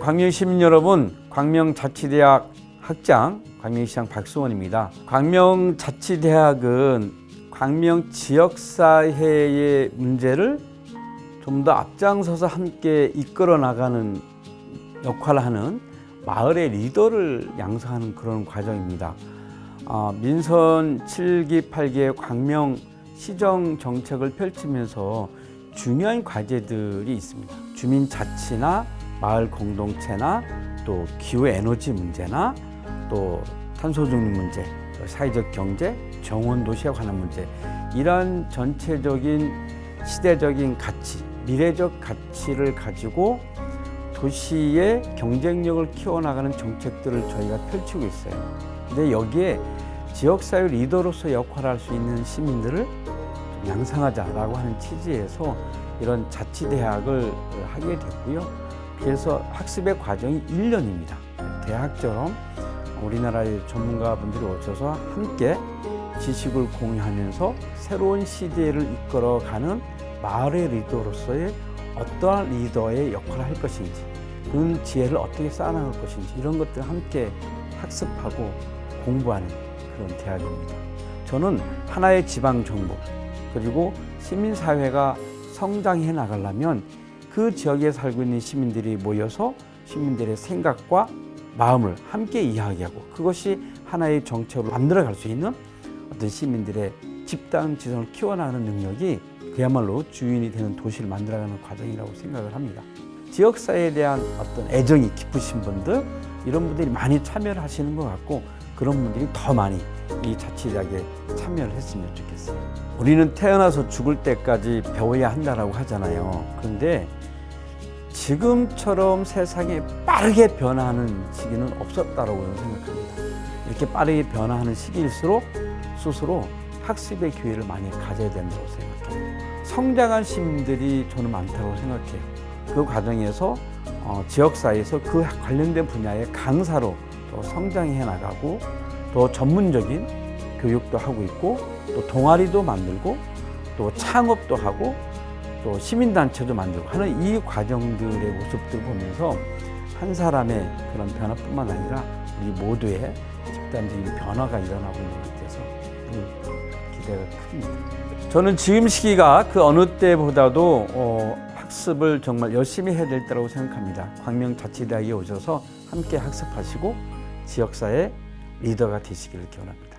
광명 시민 여러분, 광명자치대학 학장 광명시장 박수원입니다. 광명자치대학은 광명 지역사회의 문제를 좀 더 앞장서서 함께 이끌어 나가는 역할을 하는 마을의 리더를 양성하는 그런 과정입니다. 아, 민선 7기 8기의 광명 시정 정책을 펼치면서 중요한 과제들이 있습니다. 주민 자치나 마을 공동체나 또 기후 에너지 문제나 또 탄소 중립 문제, 또 사회적 경제, 정원 도시에 관한 문제 이러한 전체적인 시대적인 가치, 미래적 가치를 가지고 도시의 경쟁력을 키워나가는 정책들을 저희가 펼치고 있어요. 근데 여기에 지역사회 리더로서 역할을 할 수 있는 시민들을 좀 양성하자라고 하는 취지에서 이런 자치대학을 하게 됐고요. 그래서 학습의 과정이 1년입니다. 대학처럼 우리나라의 전문가분들이 오셔서 함께 지식을 공유하면서 새로운 시대를 이끌어가는 마을의 리더로서의 어떠한 리더의 역할을 할 것인지 그 지혜를 어떻게 쌓아나갈 것인지 이런 것들을 함께 학습하고 공부하는 그런 대학입니다. 저는 하나의 지방 정부 그리고 시민 사회가 성장해 나가려면 그 지역에 살고 있는 시민들이 모여서 시민들의 생각과 마음을 함께 이야기하고 그것이 하나의 정책으로 만들어 갈 수 있는 어떤 시민들의 집단 지성을 키워나가는 능력이 그야말로 주인이 되는 도시를 만들어가는 과정이라고 생각을 합니다. 지역사회에 대한 어떤 애정이 깊으신 분들 이런 분들이 많이 참여를 하시는 것 같고 그런 분들이 더 많이 이 자치대학에 참여를 했으면 좋겠어요. 우리는 태어나서 죽을 때까지 배워야 한다라고 하잖아요. 그런데 지금처럼 세상에 빠르게 변화하는 시기는 없었다라고 생각합니다. 이렇게 빠르게 변화하는 시기일수록 스스로 학습의 기회를 많이 가져야 된다고 생각해요. 성장한 시민들이 저는 많다고 생각해요. 그 과정에서 어, 지역사회에서 그 관련된 분야의 강사로 또 성장해 나가고 또 전문적인 교육도 하고 있고 또 동아리도 만들고 또 창업도 하고 또 시민단체도 만들고 하는 이 과정들의 모습들을 보면서 한 사람의 그런 변화뿐만 아니라 우리 모두의 집단적인 변화가 일어나고 있는 것 같아서 그 기대가 큽니다. 저는 지금 시기가 그 어느 때보다도 어, 학습을 정말 열심히 해야 될 때라고 생각합니다. 광명자치대학에 오셔서 함께 학습하시고 지역사회 리더가 되시기를 기원합니다.